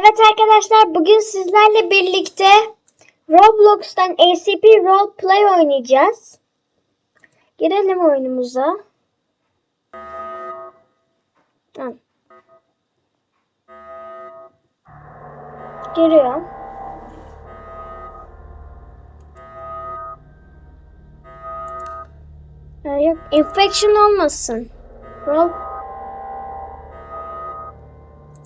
Evet arkadaşlar bugün sizlerle birlikte Roblox'tan ACP Roleplay oynayacağız. Girelim oyunumuza. Tamam. Giriyorum. Ha, yok infection olmasın. Rob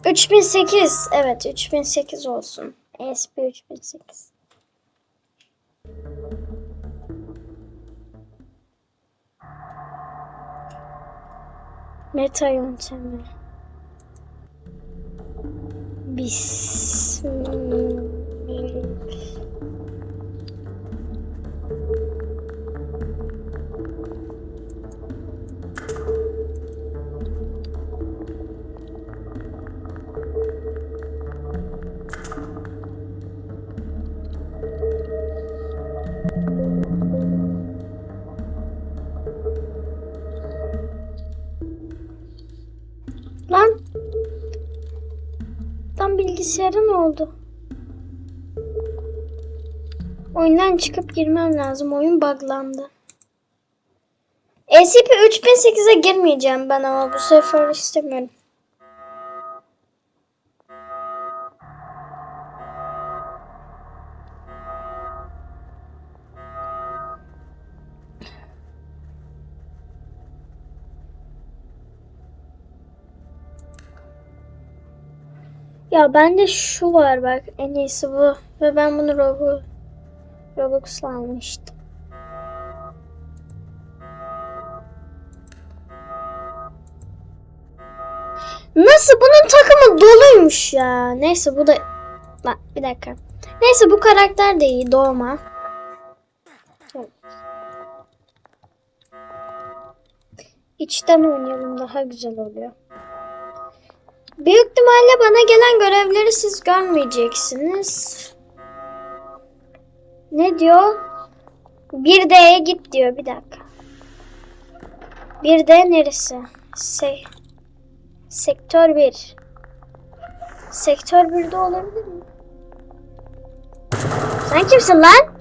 3008. Evet 3008 olsun. ESP 3008. Meta yöntemi. Bismillah. Tam bilgisayara ne oldu? Oyundan çıkıp girmem lazım. Oyun buglandı. SCP-3008'e girmeyeceğim ben ama bu sefer istemiyorum. Ya bende şu var bak en iyisi bu ve ben bunu Robu Robux'la almıştım. Nasıl bunun takımı doluymuş ya. Neyse bu da Lan bir dakika. Neyse bu karakter de iyi doğma. İçten oynayalım daha güzel oluyor. Büyük ihtimalle bana gelen görevleri siz görmeyeceksiniz. Ne diyor? 1D'ye git diyor. Bir dakika. 1D neresi? Se Sektör 1. Sektör 1'de olabilir mi? Sen kimsin lan?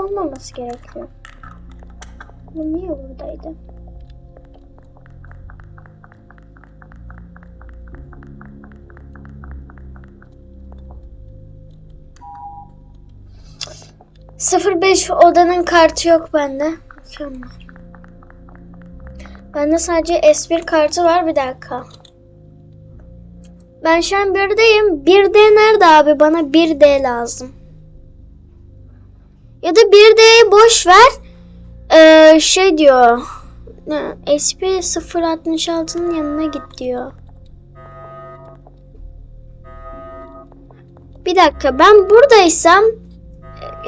Olmaması gerekiyor. Bu niye buradaydı? Sıfır beş odanın kartı yok bende. Mükemmel. Bende sadece S1 kartı var bir dakika. Ben şu an birdeyim. 1D nerede abi? Bana 1D lazım. Ya da 1D'yi boş ver. Ee, şey diyor. SP 066'nın yanına git diyor. Bir dakika ben buradaysam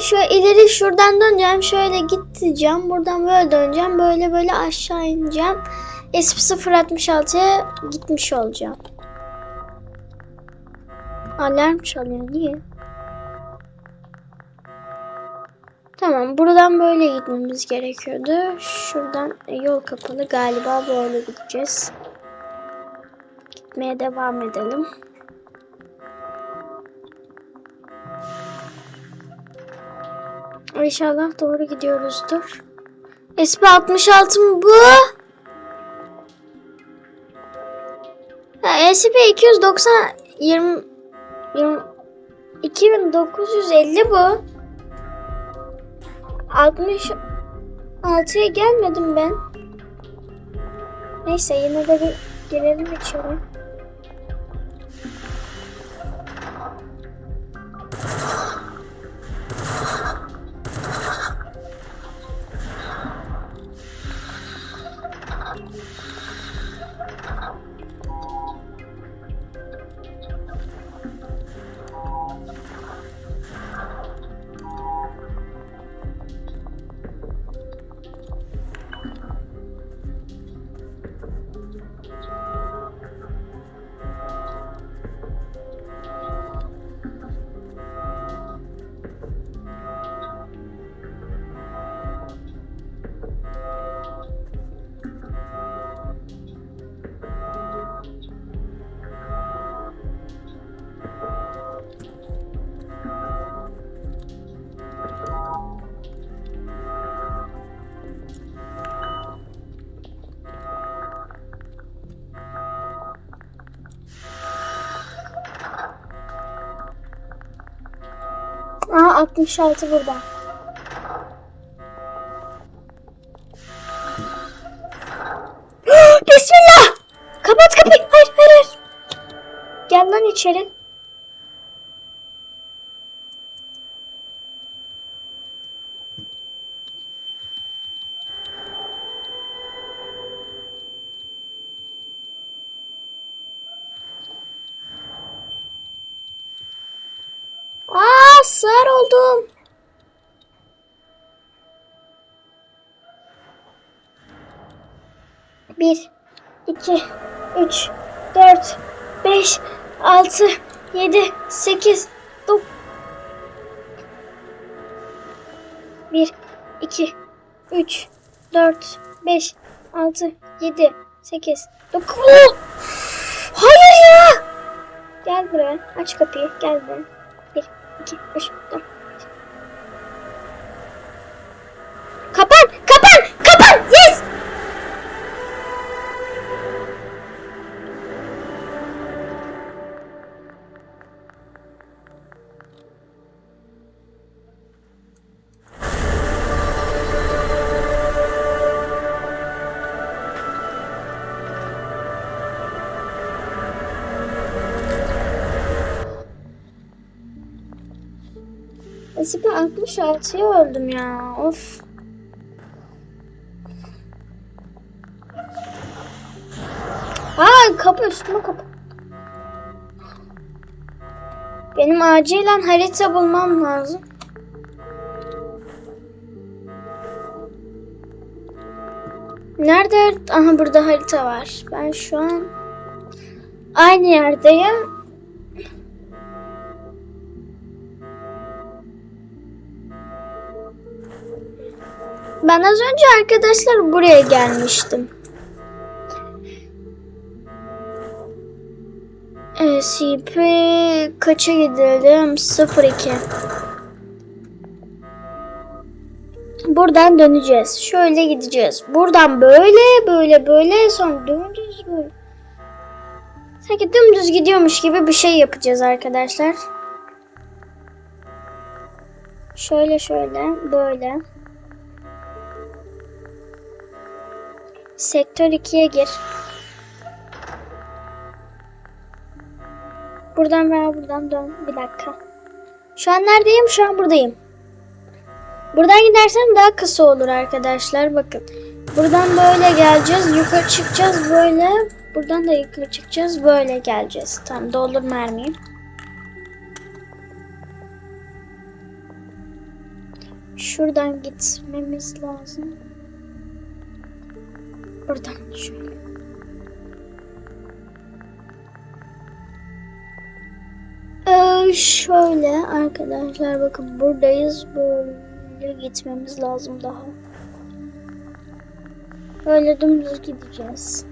şu ileri şuradan döneceğim. Şöyle gideceğim. Buradan böyle döneceğim. Böyle böyle aşağı ineceğim. SP 066'ya gitmiş olacağım. Alarm çalıyor. Niye? Tamam buradan böyle gitmemiz gerekiyordu. Şuradan yol kapalı galiba böyle gideceğiz. Gitmeye devam edelim. İnşallah doğru gidiyoruzdur. SP66 mı bu? SP 290 20, 20 2950 bu. 66'ya gelmedim ben. Neyse yine de bir girelim içeri. 66 burada. Bismillah! Kapat kapıyı. Hayır hayır. Gel lan içeri. Aa sığır oldum. Bir, iki, üç, dört, beş, altı, yedi, sekiz, dokuz. Bir, iki, üç, dört, beş, altı, yedi, sekiz, dokuz. Hayır ya! Gel buraya. Aç kapıyı. Gel buraya. Bir, iki, Asibe 66'ya öldüm ya. Of. Aa kapı üstüme kapı. Benim acilen harita bulmam lazım. Nerede? Aha burada harita var. Ben şu an aynı yerdeyim. Ben az önce arkadaşlar buraya gelmiştim. SCP kaça gidelim? 02. Buradan döneceğiz. Şöyle gideceğiz. Buradan böyle böyle böyle sonra dümdüz böyle. Sanki dümdüz gidiyormuş gibi bir şey yapacağız arkadaşlar. Şöyle şöyle böyle. Sektör 2'ye gir. Buradan veya buradan dön. Bir dakika. Şu an neredeyim? Şu an buradayım. Buradan gidersem daha kısa olur arkadaşlar. Bakın. Buradan böyle geleceğiz. Yukarı çıkacağız böyle. Buradan da yukarı çıkacağız. Böyle geleceğiz. Tamam doldur mermiyi. Şuradan gitmemiz lazım. Buradan şöyle. Ee, şöyle arkadaşlar bakın buradayız böyle gitmemiz lazım daha. Böyle dümdüz gideceğiz.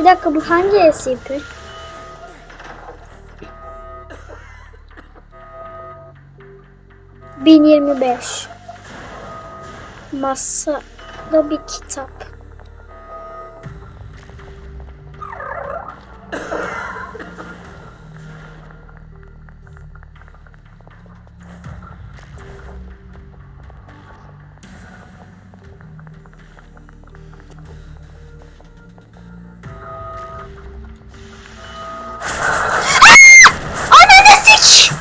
Bir dakika bu hangi SCP? Bin yirmi beş. Masada bir kitap. Sik!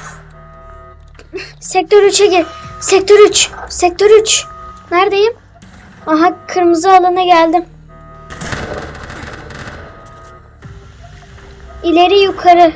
Sektör 3'e gir. Sektör 3. Sektör 3. Neredeyim? Aha kırmızı alana geldim. İleri yukarı.